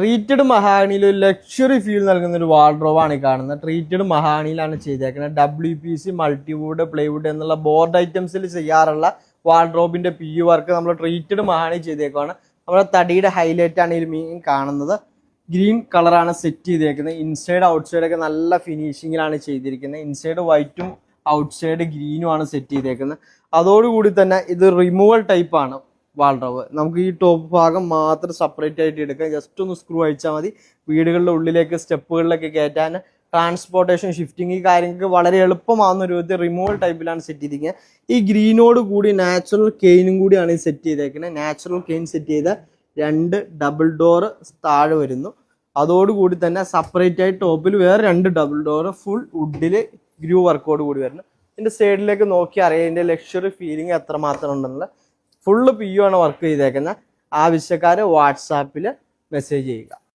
Treated മഹാണിയിൽ ഒരു luxury feel നൽകുന്ന ഒരു വാർഡ്രോബാണ് ഈ കാണുന്നത്. ട്രീറ്റഡ് മഹാണിയിലാണ് ചെയ്തേക്കുന്നത്. W P C multiwood plywood എന്നുള്ള ബോർഡ് ഐറ്റംസിൽ ചെയ്യാറുള്ള വാർഡ്രോബിന്റെ പി യു വർക്ക് നമ്മൾ ട്രീറ്റഡ് മഹാണി ചെയ്തേക്കുവാണ്. നമ്മുടെ തടിയുടെ ഹൈലൈറ്റ് ആണ് ഈ മീൻ കാണുന്നത്. ഗ്രീൻ കളറാണ് സെറ്റ് ചെയ്തേക്കുന്നത്. ഇൻസൈഡ് ഔട്ട്സൈഡ് ഒക്കെ നല്ല ഫിനിഷിങ്ങിലാണ് ചെയ്തിരിക്കുന്നത്. ഇൻസൈഡ് വൈറ്റും ഔട്ട്സൈഡ് ഗ്രീനും ആണ് സെറ്റ് ചെയ്തേക്കുന്നത്. അതോടുകൂടി തന്നെ ഇത് റിമൂവൽ ടൈപ്പ് ആണ്. വാൾഡ്രോവ്. നമുക്ക് ഈ ടോപ്പ് ഭാഗം മാത്രം സെപ്പറേറ്റ് ആയിട്ട് എടുക്കാം. ജസ്റ്റ് ഒന്ന് സ്ക്രൂ അയച്ചാൽ മതി. വീടുകളുടെ ഉള്ളിലേക്ക് സ്റ്റെപ്പുകളിലൊക്കെ കയറ്റാൻ ട്രാൻസ്പോർട്ടേഷൻ ഷിഫ്റ്റിംഗ് ഈ കാര്യങ്ങൾക്ക് വളരെ എളുപ്പമാകുന്ന ഒരു വിധത്തിൽ റിമൂവൽ ടൈപ്പിലാണ് സെറ്റ് ചെയ്തിരിക്കുന്നത്. ഈ ഗ്രീനോട് കൂടി നാച്ചുറൽ കെയിനും കൂടിയാണ് ഈ സെറ്റ് ചെയ്തേക്കുന്നത്. നാച്ചുറൽ കെയിൻ സെറ്റ് ചെയ്ത രണ്ട് ഡബിൾ ഡോർ താഴെ വരുന്നു. അതോടുകൂടി തന്നെ സെപ്പറേറ്റ് ആയി ടോപ്പിൽ വേറെ രണ്ട് ഡബിൾ ഡോർ ഫുൾ വുഡിൽ ഗ്രൂ വർക്കോട് കൂടി വരുന്നു. ഇതിന്റെ സൈഡിലേക്ക് നോക്കി അറിയാം. ഇതിന്റെ ലക്ഷറി ഫീലിംഗ് എത്രമാത്രം ഉണ്ടെന്നുള്ള. ഫുള്ള് പി യു ആണ് വർക്ക് ചെയ്തേക്കുന്നത് ആവശ്യക്കാർ വാട്സാപ്പിൽ മെസ്സേജ് ചെയ്യുക.